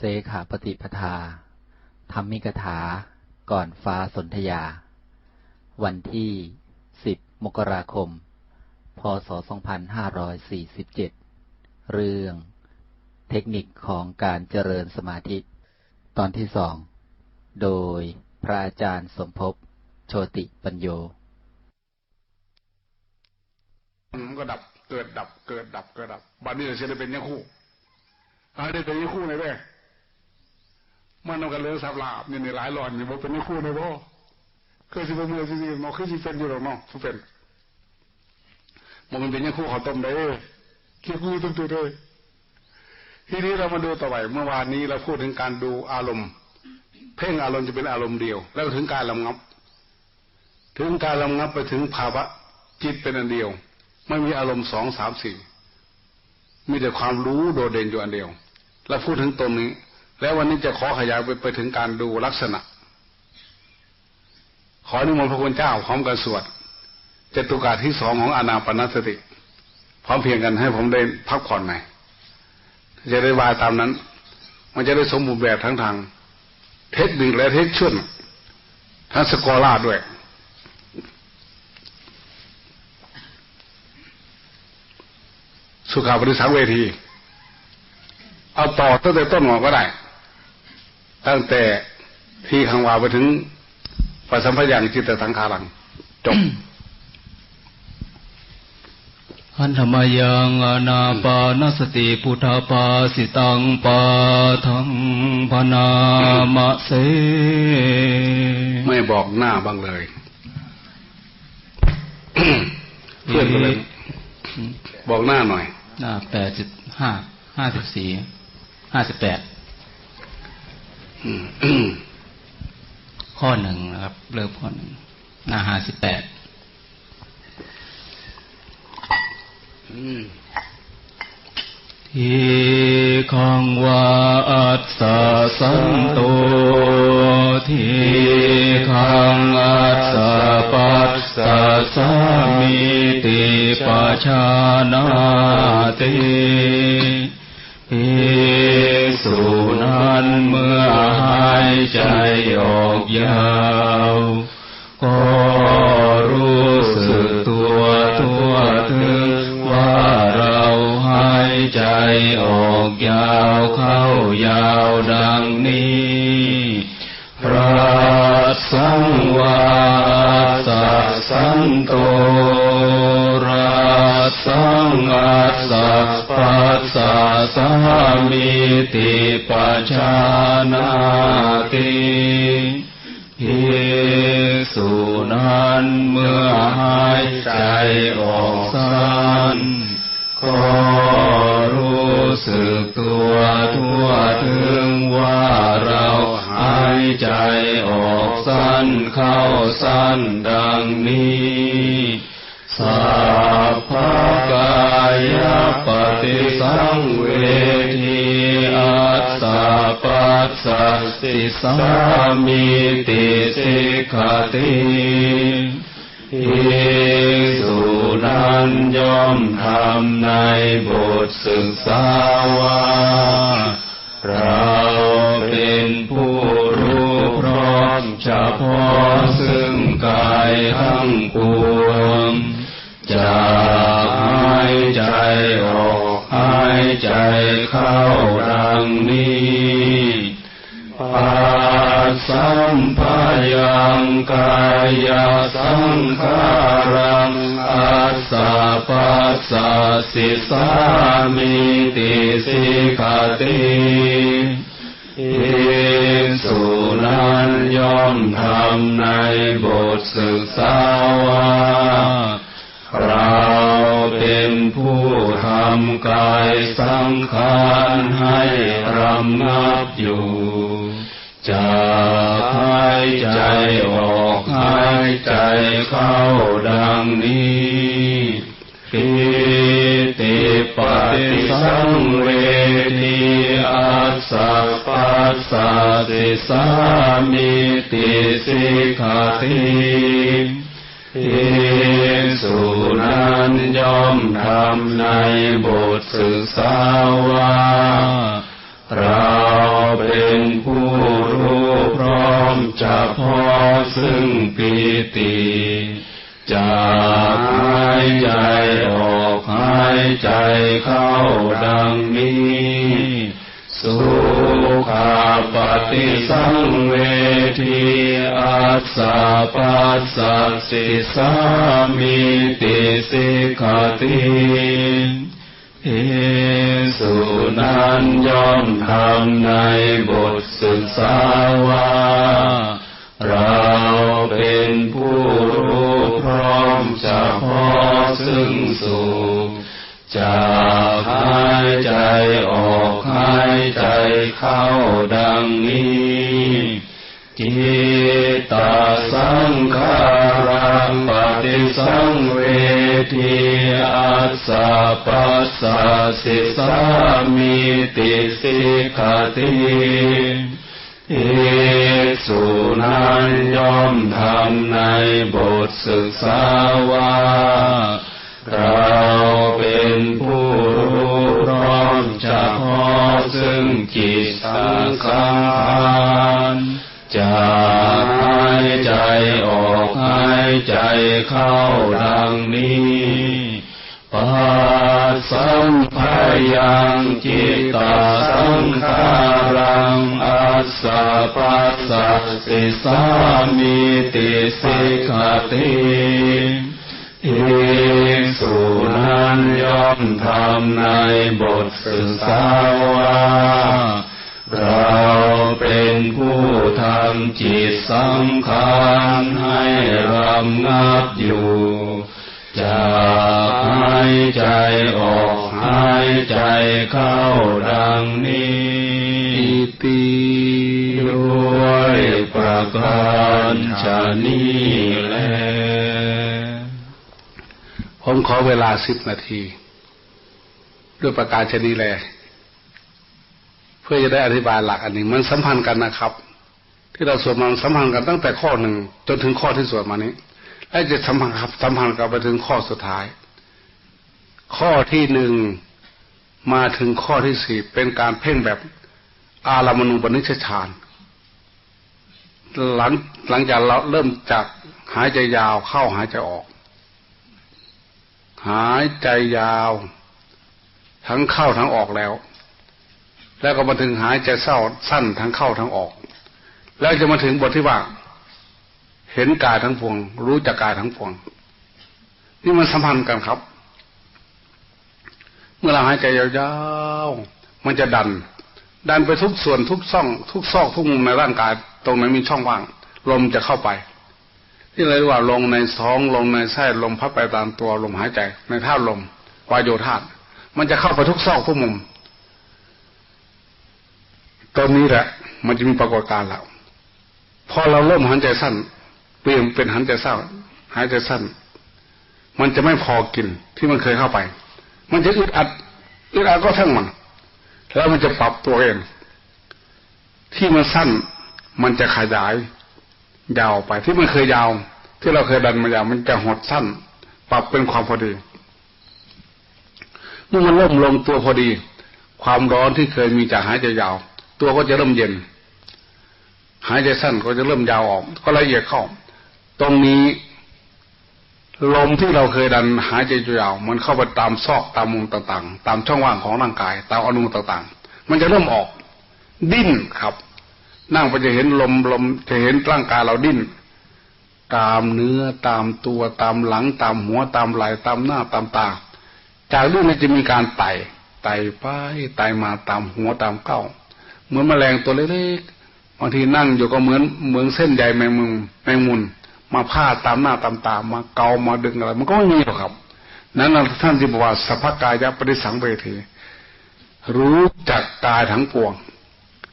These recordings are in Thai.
เสขาปฏิปทา ธรรมิกถา ก่อนฟ้าสนธยา วันที่ 10 มกราคม พศ 2547 เรื่อง เทคนิคของการเจริญสมาธิ ตอนที่สอง โดยพระอาจารย์สมภพ โชติปัญโยมันก็ดับ เกิดดับ เกิดดับ เกิดดับ บัดนี้จะได้เป็นยังคู่ถ้าได้เป็นยังคู่ในแม่ มันเอากันเลยสับลาบนี่ในหลายหลอนอยู่บ่เป็นยังคู่ในบ่เคยสิบ่มือสิสิมอคือสิเป็นอยู่หรอกเนาะสุเป็นมันเป็นยังคู่เขาต้มได้คิดคู่ต้มตัวเลยทีนี้เรามาดูต่อไปเมื่อวานนี้เราพูดถึงการดูอารมณ์ เพ่งอารมณ์จะเป็นอารมณ์เดียว แล้วถึงการลำงับ ถึงการลำงับไปถึงภาวะจิตเป็นอันเดียว ไม่มีอารมณ์สองสามสี่มีแต่ความรู้โดดเด่นอยู่อันเดียว แล้วพูดถึงตรงนี้ แล้ววันนี้จะขอขยายไปไปถึงการดูลักษณะ ขออนุโมทนาพระคุณเจ้าพร้อมกันสวดจตุกาที่สองของอานาปนสติ พร้อมเพียงกันให้ผมได้พักผ่อนหน่อยจะได้วายตามนั้น มันจะได้สมบูรณ์แบบทั้งทาง เทคนิคและเทคชั่นทั้งสกอร่าด้วยสุขาปฏิสังเวที เอาต่อตั้งแต่ต้นหมอก็ได้ ตั้งแต่ที่ขังวาไปถึงปัสสัมพยังจิตตสังขารังจบหันธรรมยังอนาปานสติพุทธาปาสิตังปาทังพนามะเส ไม่บอกหน้าบ้างเลยเพื่อนก็เลยบอกหน้าหน่อย หน้าแปดสิบห้าห้าสิบสี่ห้าสิบแปดอืม ข้อหนึ่งนะครับ เริ่มข้อหนึ่งหน้าห้าสิบแปดทีขังวาอัสสะสันโตทีขังอัสสะปัสสะสามิติปชานาติภิก ษุนั้นเมื่อหายใจออกยาวก็รู้สึกตัวตัวถึงว่าเราหายใจออกยาวเข้ายาวดังนี้พระสังวาสสันโต สังอัสสะปัสสะสามิติปัจจานาติภิกษุนั้นเมื่อหายใจออกสั้นก็รู้สึกตัวทั่วถึงว่าเราหายใจออกสั้นเข้าสั้นดังนี้ สัพพกายปฏิสังเวทีอัสสะปัสสะสิสามิติสิกขติภิกษุนั้นย่อมทำในบทศึกษาว่าเราเป็นผู้รู้พร้อมเฉพาะซึ่งกายทั้งปวง จากหายใจออกหายใจเข้าดังนี้ปัสสัมภายังกายสังขารังอัสสะปัสสะสิสามิติสิกขติภิกษุนันย่อมทำในบทศึกษาว่า เราเป็นผู้ทำกายสังขารให้รำงับอยู่จากหายใจออกหายใจเข้าดังนี้ปิติปฏิสังเวทีอัสสะปัสสะติสามิติสิกขาติ นั้นยอมทำในบทศึกษาว่าเราเป็นผู้รู้พร้อมจะพอซึ่งปีติจากหายใจออกหายใจเข้าดังนี้สุ ขาปฏิสังเวทีอาสาปัสสะสิสามิติสิกขติเอสุนันย่อมทำในบทศึกษาว่าเราเป็นผู้รู้พร้อมจะพอซึ่งสุขจาก เข้าดังนี้จิตตสังขารังปฏิสังเวทีอัสสะปัสสะสิสามิติสิกขติเอสุนันยอมทำในบทศึกษาว่าเราเป็นผู้รู้พร้อมจะพอ ซึ่งจิตสังขารจากหายใจออกหายใจเข้าดังนี้ปัสสัมภยังจิตตสังขารังอัสสะปัสสะสิสามิติสิกขติ เอกสุนันย่อมทำในบทศึกษาว่า เราเป็นผู้ทำจิตสังขารให้รำงับอยู่จากหายใจออกหายใจเข้าดังนี้อิติด้วยประการชนี้แล ผมขอเวลาสิบนาที ด้วยประการชนีแล เพื่อจะได้อธิบายหลักอันนี้มันสัมพันธ์กันนะครับ ที่เราสวดมันสัมพันธ์กันตั้งแต่ข้อหนึ่งจนถึงข้อที่สวดมานี้ และจะสัมพันธ์ครับสัมพันธ์กันไปถึงข้อสุดท้าย ข้อที่หนึ่งมาถึงข้อที่สี่เป็นการเพ่งแบบอารามณูปนิชฌานหลังหลังจากเราเริ่มจากหายใจยาวเข้าหายใจออก หายใจยาว ทั้งเข้าทั้งออกแล้ว แล้วก็มาถึงหายใจเศร้าสั้นทั้งเข้าทั้งออก แล้วจะมาถึงบทที่ว่า เห็นกายทั้งปวง รู้จักกายทั้งปวง นี่มันสัมพันธ์กันครับ เมื่อเราหายใจยาวๆมันจะดัน ดันไปทุกส่วนทุกซ่อง ทุกซอกทุกมุมในร่างกาย ตรงไหนมีช่องว่าง ลมจะเข้าไป ที่เรียกว่าลงในท้องลงในไส้ลมพัดไปตามตัวลมหายใจ ในท่าตุลมวายโยธาตมันจะเข้าไปทุกซอกทุกมุมตอนนี้แหละ มันจะมีปรากฏการณ์แล้วพอเราเริ่มหันใจสั้น เปลี่ยนเป็นหันใจเศร้าหายใจสั้น มันจะไม่พอกินที่มันเคยเข้าไป มันจะอึดอัดอึดอัดก็ทั้งมันแล้วมันจะปรับตัวเอง ที่มันสั้นมันจะขยาย ยาวไปที่มันเคยยาว ที่เราเคยดันมายาวมันจะหดสั้น ปรับเป็นความพอดีเมื่อมันเริ่มลงตัวพอดี ความร้อนที่เคยมีจากหายใจยาว ตัวก็จะเริ่มเย็น หายใจสั้นก็จะเริ่มยาวออก ก็ละเอียดเข้า ตรงนี้ลมที่เราเคยดันหายใจยาวมันเข้าไปตามซอกตามมุมต่างๆ ตามช่องว่างของร่างกาย ตามอนุต่างๆ มันจะเริ่มออก ดิ้นครับ นั่งไปจะเห็นลมลมจะเห็นร่างกายเราดิ้น ตามเนื้อตามตัวตามหลัง ตามหัวตามไหล่ตามหน้าตามตา จากดิ้นมันจะมีการไต่ไต่ไปไต่มาตามหัวตามเก้า เหมือนแมลงตัวเล็กๆบางทีนั่งอยู่ก็เหมือนเหมือนเส้นใยแมงมุมแมงมุนมาพาดตามหน้าตามตามาเกามาดึงอะไร มันก็ไม่มีหรอกครับ นั้นท่านที่บอกว่าสัพพกายะปฏิสังเวทีรู้จักกายทั้งปวง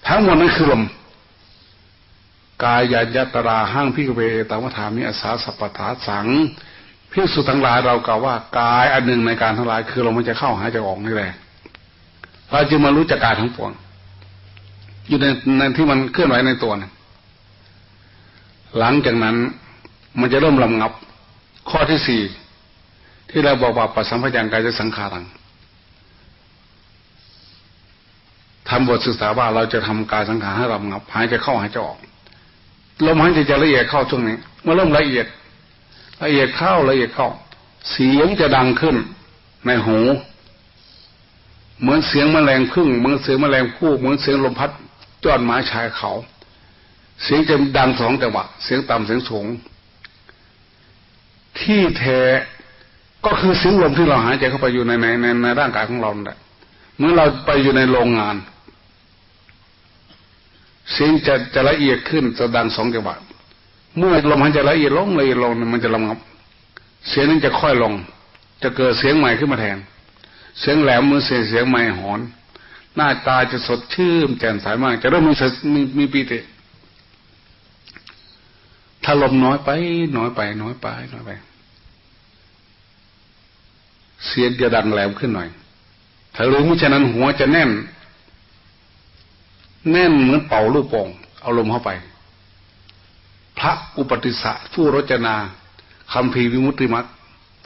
ทั้งหมดนั้นคือลม กายยายตราห้างพิกเวตามถามิอาสาสัพพถาสังพิสุทั้งหลายเรากล่าวว่ากายอันหนึ่งในการทั้งหลายคือลมมันจะเข้าหายใจออกนี่แหละเราจึงมารู้จักกายทั้งปวง อยู่ในในที่มันเคลื่อนไหวในตัวนะหลังจากนั้นมันจะเริ่มลำงับ ข้อที่สี่ที่เราบอกว่าปัสสัมพยังกายจะสังขารังทำบทศึกษาว่าเราจะทำกายสังขารให้ลำงับหายใจเข้าหายใจออก ลมหายใจจะละเอียดเข้าช่วงนี้เมื่อเริ่มละเอียด ละเอียดเข้าละเอียดเข้า เสียงจะดังขึ้น ในหู เหมือนเสียงแมลงพึ่งเหมือนเสียงแมลงพู่เหมือนเสียงลมพัดจอดไม้ชายเขา เสียงจะดังสองจังหวะเสียงต่ำเสียงสูง ที่แท้ก็คือเสียงลมที่เราหายใจเข้าไปอยู่ในในในในร่างกายของเราเนี่ยเมื่อเราไปอยู่ในโรงงาน เสียงจะจะละเอียดขึ้นจะดังสองจังหวะเมื่อลมหายใจละเอียดลงละเอียดลงมันจะระงับ เสียงนั้นจะค่อยลง จะเกิดเสียงใหม่ขึ้นมาแทน เสียงแหลมมือเสียงเสียงใหม่หอน หน้าตาจะสดชื่นแจ่มใสมาก จะเริ่มมีมีมีปีติถ้าลมน้อยไป น้อยไป น้อยไป น้อยไป เสียงจะดังแหลมขึ้นหน่อย ถ้ารู้มิฉะนั้นหัวจะแน่น แน่นเหมือนเป่าลูกโป่งเอาลมเข้าไป พระอุปติสสะผู้รจนาคำพีวิมุตติมัต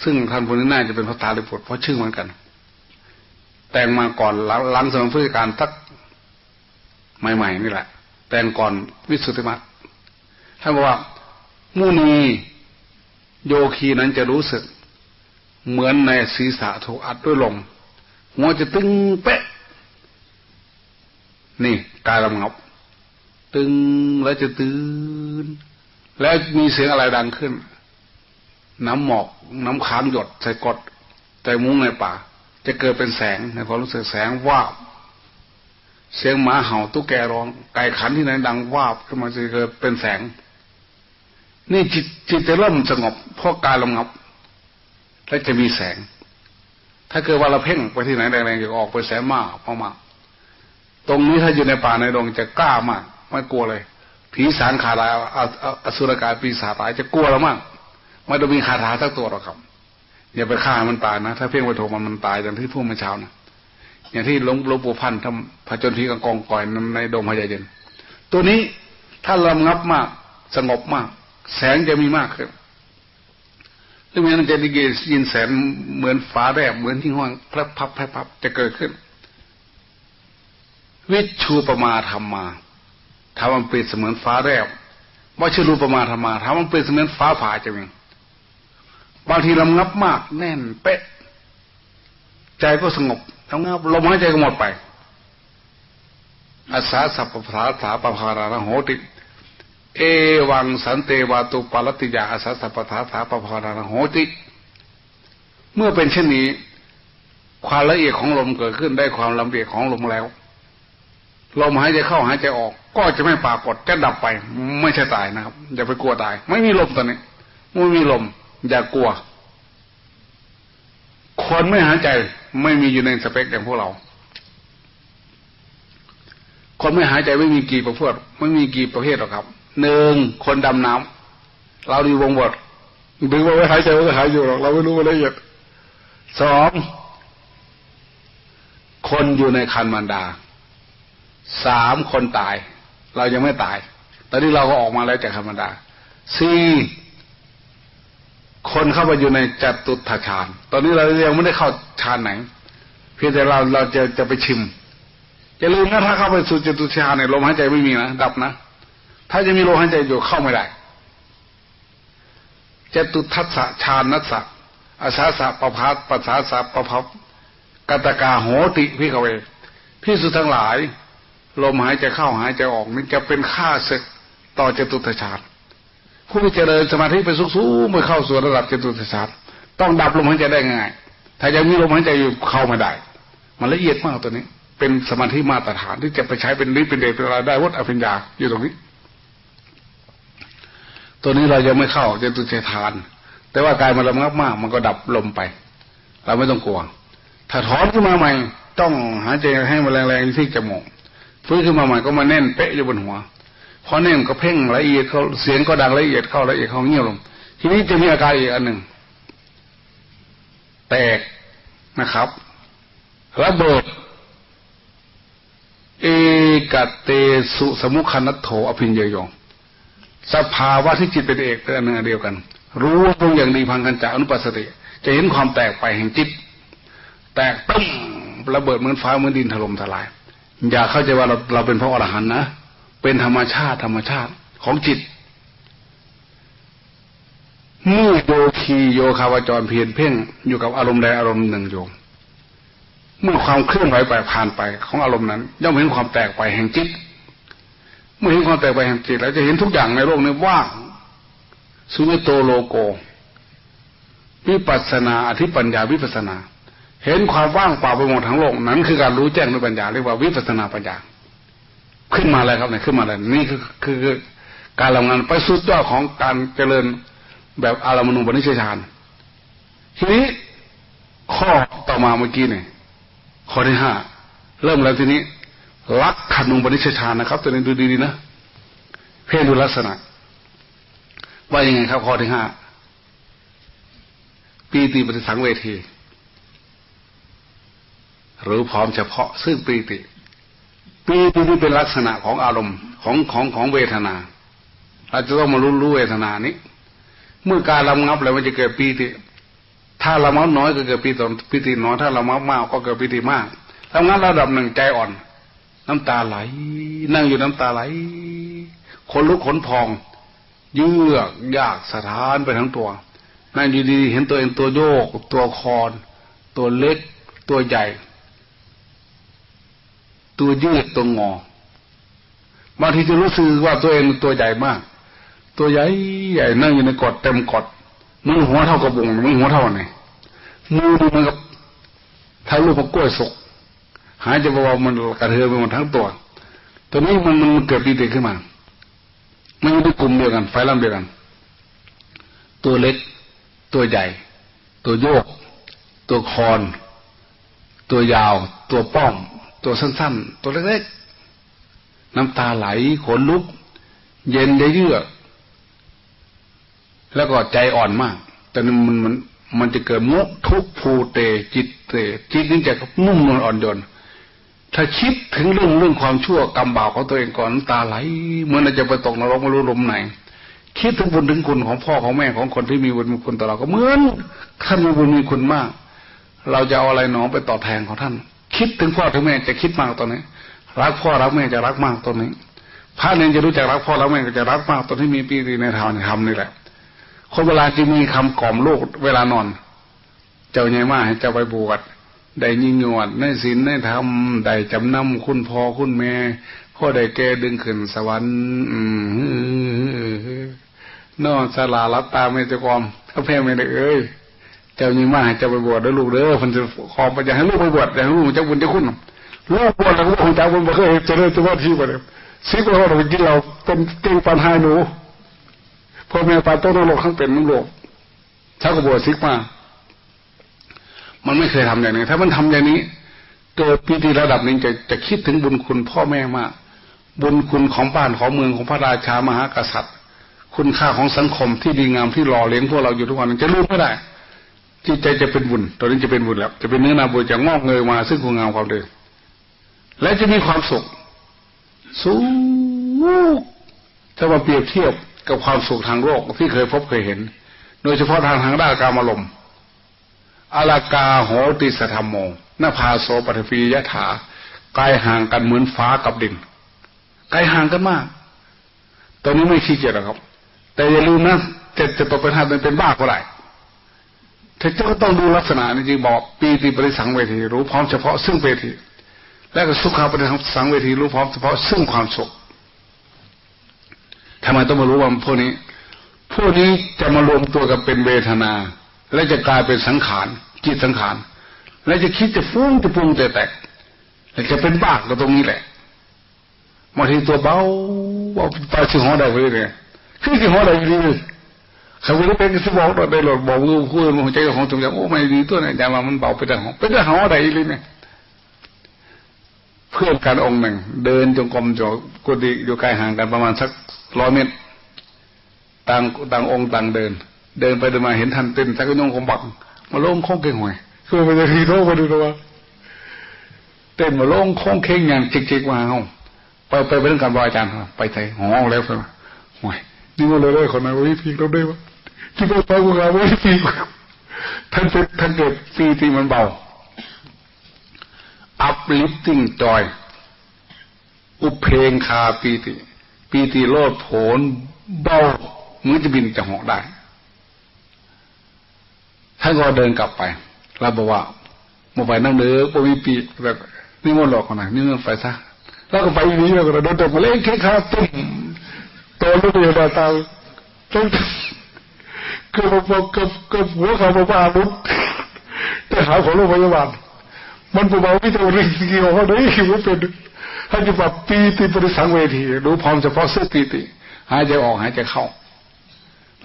ซึ่งท่านพนี้น่าจะเป็นพระตาลิบุตรเพราะชื่อเหมือนกัน แต่งมาก่อนหลังหลังสมัยพุทธกาลทักใหม่ๆนี่แหละ แต่งก่อนวิสุทธิมัตท่านบอกว่ามุนีโยคีนั้นจะรู้สึก เหมือนในศีรษะถูกอัดด้วยลมหัวจะตึงเป๊ะ นี่กายลำงับ ตึงแล้วจะตื่น แล้วมีเสียงอะไรดังขึ้น น้ำหมอก น้ำค้างหยดใส่กดใจมุ้งในป่า จะเกิดเป็นแสงในความรู้สึกแสงวาบเสียงหมาเห่าตุ๊กแกร้อง ไก่ขันที่ไหนดังวาบขึ้นมาจะเกิดเป็นแสง นี่จิตจิตจะเริ่มสงบเพราะกายลำงับ และจะมีแสง ถ้าเกิดว่าเราเพ่งไปที่ไหนแรงๆจะออกไปแสงมากพอมา ตรงนี้ถ้าอยู่ในป่าในดงจะกล้ามากไม่กลัวเลย ผีสารขาดายอสุรกายปีศาจตายจะกลัวเรามากไม่ต้องมีคาถาสักตัวหรอกครับอย่าไปฆ่ามันตายนะ ถ้าเพ่งไปโทมันมันตายอย่างที่พูดเมื่อเช้านะอย่างที่หลวงหลวงปู่พันธ์ทำพระจนทีกับกองก่อยในดงพญาเย็น ตัวนี้ถ้าระงับมากสงบมาก แสงจะมีมากขึ้นแล้วมันจะได้ยินแสงเหมือนฟ้าแรบเหมือนที่ห้องพระพับพระพับจะเกิดขึ้น วิชูปมาธรรมมาถ้ามันเปรียบเสมือนฟ้าแรบว่าชื่อรูปมาธรรมาถ้ามันเปรียบเสมือนฟ้าผ่าจะมีบางทีลำงับมากแน่นเป๊ะ ใจก็สงบทำงานลมหายใจก็หมดไปอาสาสัพพาสาปภาราโหติ เอวังสันเตวาตุปาลติยาอาสาสัพพาสาปภาราโหติ เมื่อเป็นเช่นนี้ ความละเอียดของลมเกิดขึ้นได้ความละเอียดของลมแล้ว ลมหายใจเข้าหายใจออก ก็จะไม่ปรากฏจะดับไป ไม่ใช่ตายนะครับ อย่าไปกลัวตาย ไม่มีลมตอนนี้ไม่มีลม อย่ากลัว คนไม่หายใจ ไม่มีอยู่ในสเปคอย่างพวกเรา คนไม่หายใจไม่มีกี่ประเภทไม่มีกี่ประเภทหรอกครับหนึ่งคนดำน้ำเราดีวงบทดึงว่าไม่หายใจก็หายอยู่หรอกเราไม่รู้ละเอียดสองคนอยู่ในคันมันดา สามคนตาย เรายังไม่ตาย ตอนนี้เราก็ออกมาแล้วจากธรรมดาสี่คนเข้าไปอยู่ในจตุถฌาน ตอนนี้เรายังไม่ได้เข้าฌานไหน เพียงแต่เราเราจะจะไปชิมอย่าลืมนะถ้าเข้าไปสู่จตุฌานเนี่ยลมหายใจไม่มีนะดับนะถ้าจะมีลมหายใจอยู่เข้าไม่ได้จตุทัศฌานนัสสะอาสาสะปะพัสปัสสาสะปะพับกัตกาโหติพิกเวพี่สุทั้งหลาย ลมหายใจเข้าหายใจออกนี่จะเป็นค่าศึกต่อจตุตฌานผู้ที่เจริญสมาธิไปสูงๆเมื่อเข้าสู่ระดับจตุตฌานต้องดับลมหายใจได้ง่ายถ้ายังมีลมหายใจอยู่เข้าไม่ได้ มันละเอียดมากตัวนี้ เป็นสมาธิมาตรฐานที่จะไปใช้เป็นฤทธิ์เป็นเดชเป็นอะไรได้วัดอภิญญาอยู่ตรงนี้ ตัวนี้เรายังไม่เข้าจตุตฌานแต่ว่ากายมันระงับมาก มันก็ดับลมไป เราไม่ต้องกลัว ถ้าถอนขึ้นมาใหม่ ต้องหายใจให้มันแรงๆที่จมูก ฟื้นขึ้นมาใหม่ก็มาแน่นเป๊ะอยู่บนหัวพอแน่นก็เพ่งละเอียดเขาเสียงก็ดังละเอียดเข้าละเอียดเขาเงียบลง ทีนี้จะมีอาการอีกอันหนึ่งแตกนะครับระเบิดเอกเตสุสมุขันัตโถอภินเยยงสภาวะที่จิตเป็นเอกเป็นอันหนึ่งเดียวกัน รู้ว่าตรงอย่างดีพังกันจากอนุปัสสติ จะเห็นความแตกไปแห่งจิต แตกตึ้งระเบิดเหมือนฟ้าเหมือนดินถล่มทลาย อย่าเข้าใจว่าเราเราเป็นพระอรหันต์นะ เป็นธรรมชาติธรรมชาติของจิตเมื่อโยคีโยคาวจรเพียรเพ่งอยู่กับอารมณ์ใดอารมณ์หนึ่งอยู่เมื่อความเคลื่อนไหวไปผ่านไปของอารมณ์นั้น ย่อมเห็นความแตกไปแห่งจิต เมื่อเห็นความแตกไปแห่งจิตแล้วจะเห็นทุกอย่างในโลกนี้ว่างสุญญโตโลโกวิปัสนาอธิปัญญาวิปัสนา เห็นความว่างเปล่าไปหมดทั้งโลกนั้นคือการรู้แจ้งด้วยปัญญาเรียกว่าวิปัสสนาปัญญา ขึ้นมาแล้วครับเนี่ยขึ้นมาแล้วนี่คือคือการทำงานไปสุดยอดของการเจริญแบบอารามณูปนิชฌานทีนี้ข้อต่อมาเมื่อกี้เนี่ยข้อที่ห้าเริ่มแล้วทีนี้ลักขณูปนิชฌานนะครับ ตัวนี้ดูดีๆนะเพ่งดูลักษณะ ว่ายังไงครับข้อที่ห้าปีติปฏิสังเวที รือพร้อมเฉพาะซึ่งปีติปีตินี่เป็นลักษณะของอารมณ์ของของของเวทนาเราจะต้องมารู้รู้เวทนานี้ เมื่อการระงับแล้วมันจะเกิดปีติ ถ้าระงับน้อยก็เกิดปีติปีติน้อยถ้าระงับมากก็เกิดปีติมากระงับระดับหนึ่งใจอ่อน น้ำตาไหล นั่งอยู่น้ำตาไหลขนลุกขนพอง เยือกยากสถานไปทั้งตัวนั่งอยู่ดีเห็นตัวเองตัวโยก ตัวคอนตัวเล็ก ตัวใหญ่ ตัวยืดตัวงอบางทีจะรู้สึกว่าตัวเองตัวใหญ่มาก ตัวใหญ่ใหญ่นั่งอยู่ในกอดเต็มกอดมือหัวเท่ากระบุงมือหัวเท่าไหนมือดูมันกับเท่าลูกมะกล้วยสก หายใจเบาๆมันกระเทือนไปหมดทั้งตัว ตัวนี้มันมันเกิดปีติขึ้นมา มันอยู่ในกลุ่มเดียวกัน ไฟลำเดียวกัน ตัวเล็ก ตัวใหญ่ ตัวโยก ตัวคอน ตัวยาว ตัวป้อม ตัวสั้นๆ ตัวเล็กๆ น้ำตาไหลขนลุก เย็นได้เยือก แล้วก็ใจอ่อนมาก แต่มันมันมันมันจะเกิดมุทุกภูเตจิตเตจิตนี่จะนุ่มนวลอ่อนโยนถ้าคิดถึงเรื่องเรื่องความชั่วกรรมบาปของตัวเองก่อนน้ำตาไหลเหมื่อนจะไปตกนรกไม่รู้ลมไหนคิดถึงบุญถึงคุณของพ่อของแม่ของคนที่มีบุญมีคุณต่อเราก็เหมือนท่านมีบุญมีคุณมาก เราจะเอาอะไรหนอไปตอบแทนของท่าน คิดถึงพ่อถึงแม่จะคิดมากตอนนี้ รักพ่อรักแม่จะรักมากตอนนี้พระเนรจะรู้จักรักพ่อรักแม่ก็จะรักมากตอนที่มีปีติในธรรมในธรรมนี่แหละ คนเวลาจะมีคำกล่อมลูกเวลานอน เจ้าใหญ่มากให้เจ้าไปบวชได้ยิ่งยวดในศีลในธรรมได้จำนำคุณพ่อคุณแม่พ่อได้แกดึงขึ้นสวรรค์นอนสลารับตาไม่จะกอมถ้าแพ้ไม่ได้เอ้ย เจ้ายิ่งมากเจ้าไปบวชได้ลูกเด้อมันจะขอไปอยากให้ลูกไปบวชอยากให้ลูกเจ้าบุญเจ้าคุณลูกบวชแล้วก็ของเจ้าบุญไม่เคยเจริญเฉพาที่ไปเลยซิกเราเรากินเราเป็นเก่งปันหายหนูพ่อแม่ปาโต้นโลกข้างเป็นน้องโลกเช้าก็บวชซิกมามันไม่เคยทำอย่างนี้ ถ้ามันทำอย่างนี้เกิดปีติระดับนี้จะจะคิดถึงบุญคุณพ่อแม่มากบุญคุณของบ้านของเมืองของพระราชามหากษัตริย์ คุณค่าของสังคมที่ดีงามที่หล่อเลี้ยงพวกเราอยู่ทุกวันจะลืมไม่ได้ จิตใจจะเป็นบุญ ตอนนี้จะเป็นบุญแล้ว จะเป็นเนื้อนาบุญจะงอกเงยมา ซึ่งคุณงามความดีและจะมีความสุข สูงถ้ามาเปรียบเทียบกับความสุขทางโลกที่เคยพบเคยเห็น โดยเฉพาะทางทางด้านการอารมณ์อลากาโหติสธรรมโมนภาโสปฐพียะถาไกลห่างกันเหมือนฟ้ากับดินไกลห่างกันมาก ตอนนี้ไม่ขี้เกียจหรอกครับ แต่อย่าลืมนะจะจะตกเป็นหัดเป็นบ้าก็ได้ ถ้าเจ้าก็ต้องดูลักษณะนี่จริงบอกปีติปริสังเวที รู้พร้อมเฉพาะซึ่งเวที และก็สุขาปริสังเวทีรู้พร้อมเฉพาะซึ่งความสุขทำไมต้องมารู้ว่าพวกนี้พวกนี้จะมารวมตัวกันเป็นเวทนา และจะกลายเป็นสังขารจิตสังขาร และจะคิดจะฟุ้งจะปรุงจะแตกและจะเป็นบ้าก็ตรงนี้แหละบางทีตัวเบาเบาตาชื่อหอได้เลยเนี่ยคือชื่อหอได้เลย เขาไม่ได้เป็นสิบอกเราได้หลดบอกมือคู่มือใจของตรงอย่างโอ้ไม่ดีตัวไหนแต่ว่ามันเบาไปแต่หอเป็นแต่หอได้เลยเนี่ยเพื่อนกันองค์หนึ่ง เดินจงกรมจงกุฏิอยู่ไกลห่างกันประมาณสักร้อยเมตรต่างต่างองค์ต่างเดิน เดินไปเดินมาเห็นท่านเต้นสักยงคงบักมาโล่งโค้งเก่งหวยคือมันจะทีโลกมาดูตัวเต้นมาโล่งโค้งเข่งอย่างจิกๆมาเอาไปไปไปเรื่องการบริอาจารย์ไปใจหองแล้วใช่ไหมหวยนี่มันเลยได้คนนั้นวิพีเราได้วะ ที่ไปไปกูงานวิพีท่านเป็นท่านเกิดปีติมันเบา uplifting joy อุเพงคาปีติ ปีติโลดโผนเบาเหมือนจะบินจะหาะได้านก็เดินกลับไปเราบอกว่าโมาไปนั่งเด้อปวีปีแบบนี่มันหลอกคนไหนนี่มันไปซะแล้วก็ไปนี้แล้วก็โดนตกมาเล่นแค่ขาตุ้มตัวลูกเดียวตาตาต้องเกือบเกือบกือบเกือบหัวเขาบ้าลุกแต่หาของโรงพยาบาลมันเบาๆที่ตัวเรื่งเกี่ยวเขาได้คิดว่าเป็นถ้าจะแบบปีติปริสังเวทีรู้พร้อมเฉพาะสื้อปีติหายใจออกหายใจเข้า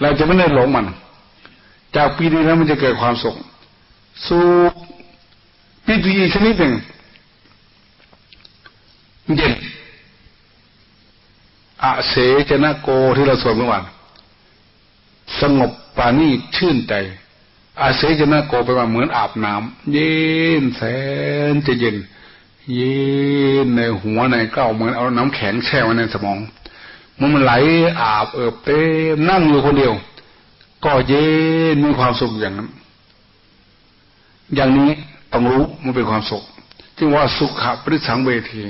เราจะไม่ได้หลงมัน จากปีนี้แล้วมันจะเกิดความสุขสุขปีติอีกชนิดหนึ่งเย็นอาเสจนะโกที่เราสวดเมื่อวาน สงบปาณีชื่นใจ อาเสจนะโกไปว่าเหมือนอาบน้ำเย็นแสนจะเย็น เย็นในหัวในเก้าเหมือนเอาน้ำแข็งแช่ไว้ในสมอง มันมันไหลอาบเอิบเต็มนั่งอยู่คนเดียว ก็เย็นมีความสุขอย่างนั้น อย่างนี้ต้องรู้มันเป็นความสุขจึงว่าสุขะปริสังเวที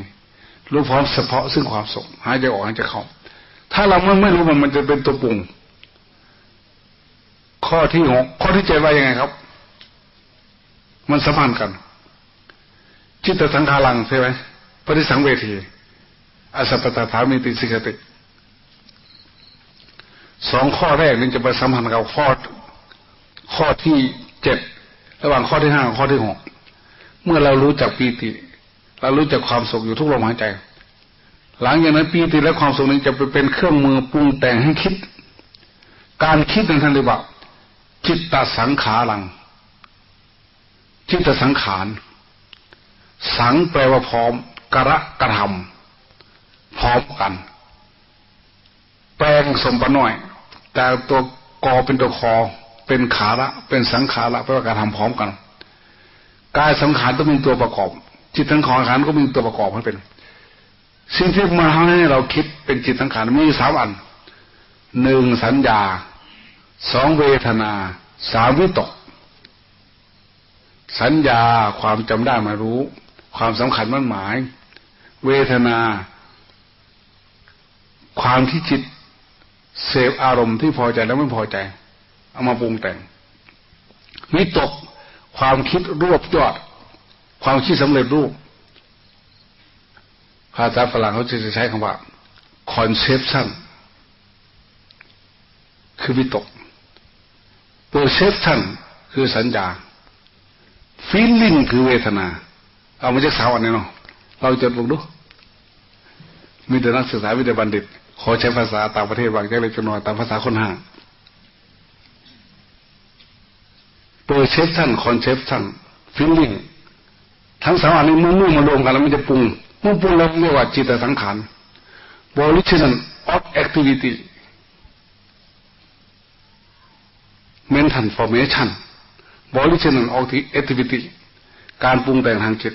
รู้พร้อมเฉพาะซึ่งความสุขหายใจออกหายใจเข้าถ้าเราไม่ไม่รู้มันมันจะเป็นตัวปรุง ข้อที่หกข้อที่เจ็ดว่ายังไงครับ มันสัมพันธ์กัน จิตสังขารังใช่ไหมปฏิสังเวทีอสัพพตถามิติสิกติสองข้อแรกนี่จะไปสัมพันธ์กับข้อ ข้อที่เจ็ดระหว่างข้อที่ห้ากับข้อที่หกเมื่อเรารู้จักปีติ เรารู้จักความสุขอยู่ทุกลมหายใจ หลังจากนั้นปีติและความสุขนี้จะไปเป็นเครื่องมือปรุงแต่งให้คิด การคิดในท่านเรียก จิตตสังขารัง จิตตสังขาร สังแปลว่าพร้อม กระกระทำพร้อมกัน แปลงสมปน้อย แต่ตัวกอเป็นตัวคอ เป็นขาระเป็นสังขาระแปลว่าการทำพร้อมกัน กายสังขารต้องมีตัวประกอบ จิตสังขารก็มีตัวประกอบให้เป็น สิ่งที่มาทำให้เราคิดเป็นจิตสังขารมีสามอันหนึ่งสัญญา สองเวทนา สามวิตก สัญญาความจำได้มารู้ ความสำคัญมั่นหมาย เวทนา ความที่จิตเสพอารมณ์ที่พอใจแล้วไม่พอใจ เอามาปรุงแต่ง วิตก ความคิดรวบยอด ความคิดสำเร็จรูปภาษาฝรั่งเขาจะใช้คำว่า conception คือวิตก perception คือสัญญา feeling คือเวทนา เอามาจากสาวอันนี้เนาะเราจะลงดู มีแต่นักศึกษาวิทยาบัณฑิต ขอใช้ภาษาต่างประเทศบางอย่เล็กน้อยตามภาษาคนห่าง perception conception feeling ทั้งสามอันนี้มื่อเมื่อมารวมกันแล้วมันจะปรุงมื่อปรุงแล้วเรียกว่าจิตสังขาร volition of activity mental formation volition of activity การปรุงแต่งทางจิต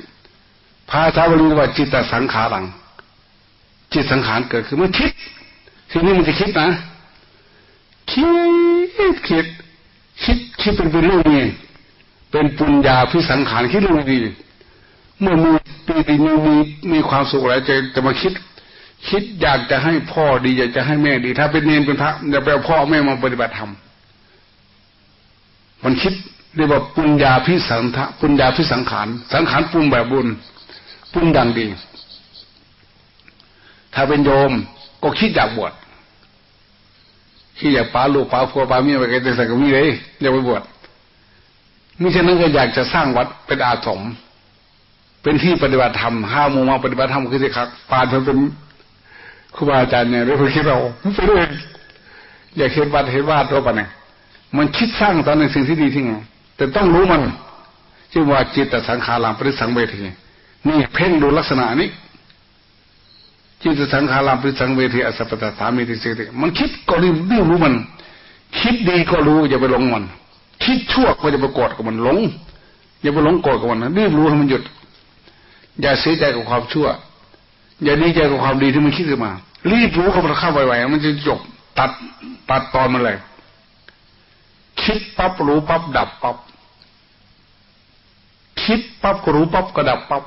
ภาษาบาลีว่าจิตสังขารัง จิตสังขารเกิดขึ้นเมื่อคิดทีนี้มันจะคิดนะคิดคิดคิดคิดเป็นเป็นเรื่องนี้เป็นปุญญาพิสังขารคิดเรื่องดีเมื่อมีปีติมีมีมีความสุขแล้วจะจะมาคิด คิดอยากจะให้พ่อดีอยากจะให้แม่ดี ถ้าเป็นเนรเป็นพระอย่าไปเอาพ่อแม่มาปฏิบัติธรรม มันคิดเรียกว่าปุญญาพิสังทะปุญญาพิสังขาร สังขารปรุงแบบบุญปรุงดังดี ถ้าเป็นโยมก็คิดอยากบวชคิดอยากป้าลูกป้าพัวป้าเมียไปกันแต่สักมีเลยอยากไปบวชมิฉะนั้นก็อยากจะสร้างวัดเป็นอาสม เป็นที่ปฏิบัติธรรมห้าโมงมาปฏิบัติธรรมคือสิครับปานเพิ่นเป็นครูบาอาจารย์เนี่ยหรือเพิ่นคิดเราไปด้วยอยากเห็นวัดเห็นวาดตัวปะเนี่ย มันคิดสร้างตอนในสิ่งที่ดีที่ไง แต่ต้องรู้มันชื่อว่าจิตตสังขารังปริสังเวทีนี่เพ่งดูลักษณะนี้จิตสังขารามปริสังเวทีอสัพพตถามิติสิติมันคิดก็รีบรีบรู้มัน คิดดีก็รู้อย่าไปหลงมัน คิดชั่วก็อย่าไปโกรธกับมันหลง อย่าไปหลงโกรธกับมันนะรีบรู้ให้มันหยุด อย่าเสียใจกับความชั่ว อย่าดีใจกับความดีที่มันคิดขึ้นมา รีบรู้กับมันเข้าไวๆมันจะจบตัดตัดตอนมันเลย คิดปั๊บรู้ปั๊บดับปั๊บคิดปั๊บก็รู้ปั๊บก็ดับปั๊บ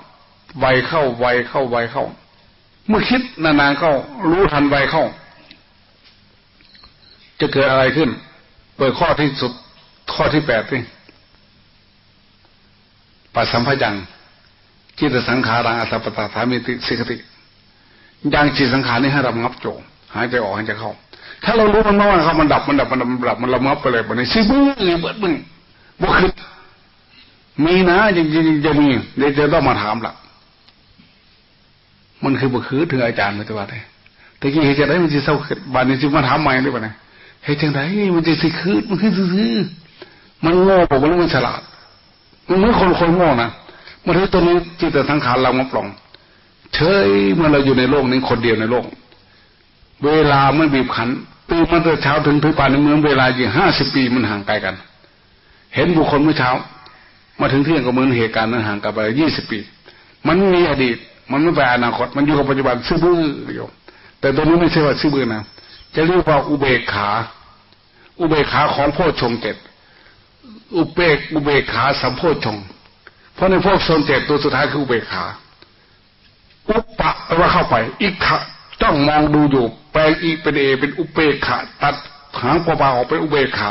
ไวเข้าไวเข้าไวเข้า เมื่อคิดนานๆเข้า รู้ทันไวเข้า จะเกิดอะไรขึ้น เปิดข้อที่สุดข้อที่แปดนี่ปัสสัมพยังจิตสังขารังอัตตปตาธามิติสิกติยังจิตสังขารนี่ให้ระงับโจหายใจออกหายใจเข้า ถ้าเรารู้มันว่าเขามันดับมันดับมันดับมันดับมันระงับไปเลยมันในซิบื้อเบิดมึงบ่คือมีนะจริงจริงๆจะมีเดี๋ยวจะต้องมาถามละมันคือบ่คือถึงอาจารย์มันจะว่าไงตะกี้เห็นจะได้มันจะเศร้าขึ้นบานนี้จะมาถามใหม่ได้ปะเนี่ยเฮ้ยจังไดมันจะสิคืดมันคือซื่อมันโง่บอกว่ามันฉลาด มันไม่คนคนโง่นะมันถือตัวนี้จิตสังขารเรามาปล่องเฉยเมื่อเราอยู่ในโลกนี้คนเดียวในโลก เวลามันบีบขัน ตื่นมาแต่เช้าถึงถึงป่านในเมืองเวลาอยี่ห้าสิบปีมันห่างไกลกัน เห็นบุคคลเมื่อเช้า มาถึงเที่ยงก็เหมือนเหตุการณ์นั้นห่างกันไปยี่สิบปี มันมีอดีต มันไม่ไปอนาคต มันอยู่กับปัจจุบันซื่อบื้อเดียวแต่ตัวนี้ไม่ใช่ว่าซื่อบื้อนะจะเรียกว่าอุเบกขา อุเบกขาของโพชงเจ็ดอุเบกอุเบกขาสัมโพชงเพราะในพวกโซนเจ็ดตัวสุดท้ายคืออุเบกขาอุปปะแปลว่าเข้าไป อิขะ จ้องมองดูอยู่ แปลงอีเป็นเอ เป็นอุเบกขาตัดหางปลาออกเป็นอุเบกขา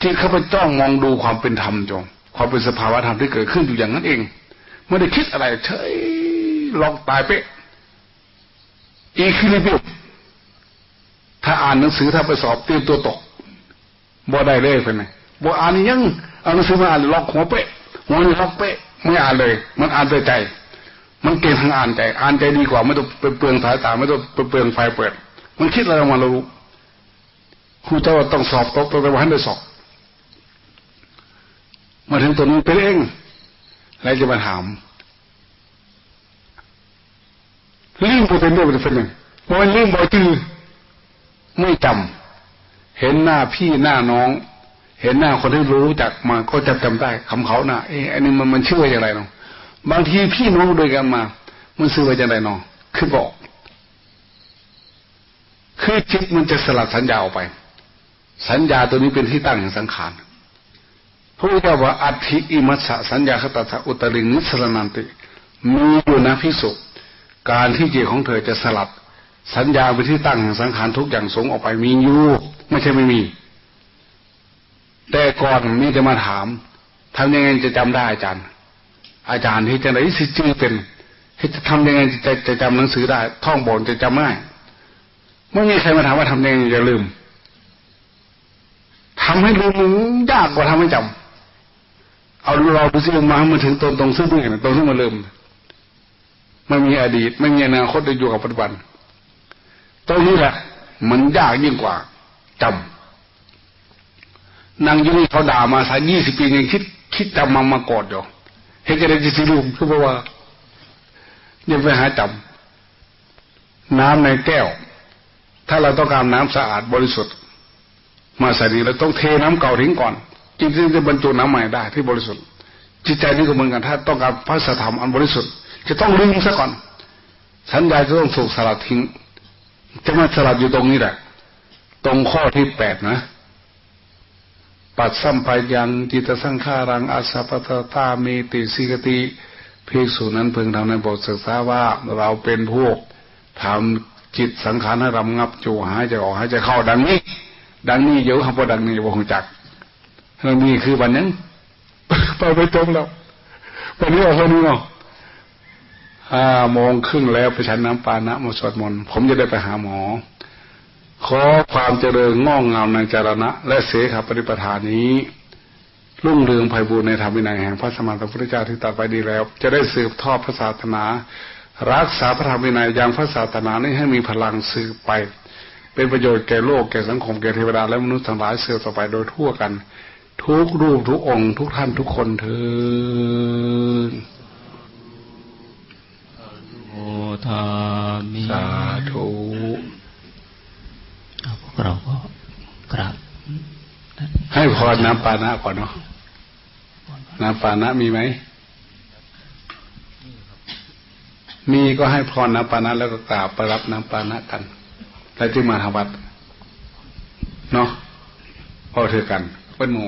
ที่เข้าไปจ้องมองดูความเป็นธรรมจงความเป็นสภาวะธรรมที่เกิดขึ้นอยู่อย่างนั้นเองไม่ได้คิดอะไรเฉยลองตายเป๊ะอีคิลิบียมถ้าอ่านหนังสือถ้าไปสอบเตรียมตัวตกบ่ได้เลยเป็นไงบ่อ่านยังเอาหนังสือมาอ่านล็อกหัวเป๊ะหัวนี่ล็อกเป๊ะไม่อ่านเลย มันอ่านแต่ใจ มันเก่งทางอ่านใจ อ่านใจดีกว่าไม่ต้องไปเปลืองสายตาไม่ต้องไปเปลืองไฟเปิด มันคิดอะไรมาเรารู้ครูเจ้าต้องสอบตกแต่ว่าให้ได้สอบ มาถึงตัวนี้เป็นเองแล้วจะมาถามลืมไปเป็นเรื่องเป็นเป็นหนึ่งมันลืมบ่อยจือไม่จำเห็นหน้าพี่หน้าน้อง เห็นหน้าคนที่รู้จักมาก็จะจำได้คำเขาหน้าเอ๊ะอันนี้มันมันชื่ออย่างไรเนาะ บางทีพี่น้องด้วยกันมา มันชื่อว่าอย่างไรนาะคือบอก คือจิตมันจะสลัดสัญญาออกไป สัญญาตัวนี้เป็นที่ตั้งแห่งสังขารพระพุทธเจ้าว่าอัติอิมัสสะสัญญาคตตะอุตริงนิสรนันติมีอยู่นะพิสุการที่จิตของเธอจะสลัด สัญญาไปที่ตั้งแห่งสังขารทุกอย่างสงออกไปมีอยู่ไม่ใช่ไม่มี แต่ก่อนมีจะมาถามทำยังไงจะจำได้อาจารย์ อาจารย์ที่จะไหนสิจือเป็นที่จะทำยังไงจะจะจำหนังสือได้ ท่องบนจะจำง่ายไม่มีใครมาถามว่าทำยังไงจะลืมทำให้ลืมยากกว่าทำให้จำเอาเราดูสิมามาถึงตรงตรงซึ่งเพื่อนตรงซึ่งมันลืมไม่มีอดีตไม่มีอนาคตจะอยู่กับปัจจุบันตรงนี้แหละ มันยากยิ่งกว่าจำนางยุนี่เขาด่ามาสายยี่สิบปียังคิดคิดจำมามากอดอยู่ เห็นจะได้สิลืมคือเพราะว่ายังไปหาจำน้ำในแก้ว ถ้าเราต้องการน้ำสะอาดบริสุทธิ์ มาใส่นี้เราต้องเทน้ำเก่าทิ้งก่อนจึงจะบรรจุน้ำใหม่ได้ที่บริสุทธิ์ จิตใจนี่ก็เหมือนกันถ้าต้องการพระสธรรมอันบริสุทธิ์ จะต้องลืมซะก่อน สัญญาจะต้องถูกสลัดทิ้ง จะมาสลัดอยู่ตรงนี้แหละ ตรงข้อที่แปดนะ ปัดสัมปายังจิตสังขารังอาสาปตตาเมติสิกติภิกษุนั้นเพิ่งทำในบทศึกษาว่าเราเป็นพวกทำจิตสังขารให้รำงับจูหายใจออกหายใจเข้าดังนี้ ดังนี้เยอะคำว่าดังนี้ว่าคงจักเรื่องนี้คือวันนั้นไปไปจมแล้ววันนี้ออกวันนี้เนาะห้าโมงครึ่งแล้วไปฉันน้ำปานะมาสวดมนต์ผมจะได้ไปหาหมอ ขอความเจริญง่องงามในจารณะ และเสขปฏิปทานนี้รุ่งเรืองไพบูรณ์ในธรรมวินัยแห่งพระสมานพระพุทธเจ้าที่ตัดไปดีแล้ว จะได้สืบทอดพระศาสนา รักษาพระธรรมวินัยอย่างพระศาสนานี้ให้มีพลังสืบไป เป็นประโยชน์แก่โลกแก่สังคมแก่เทวดาและมนุษย์ทั้งหลายสืบต่อไปโดยทั่วกัน ทุกรูปทุกองค์ ทุกท่านทุกคนเถิดโอทามิสาธุ เราก็กราบให้พรน้ำปานะก่อนเนาะน้ำปานะมีไหม มีก็ให้พรน้ำปานะแล้วก็กราบไปรับน้ำปานะกัน แล้วจึงมาทำวัดเนาะพอเธอกันเป็นโม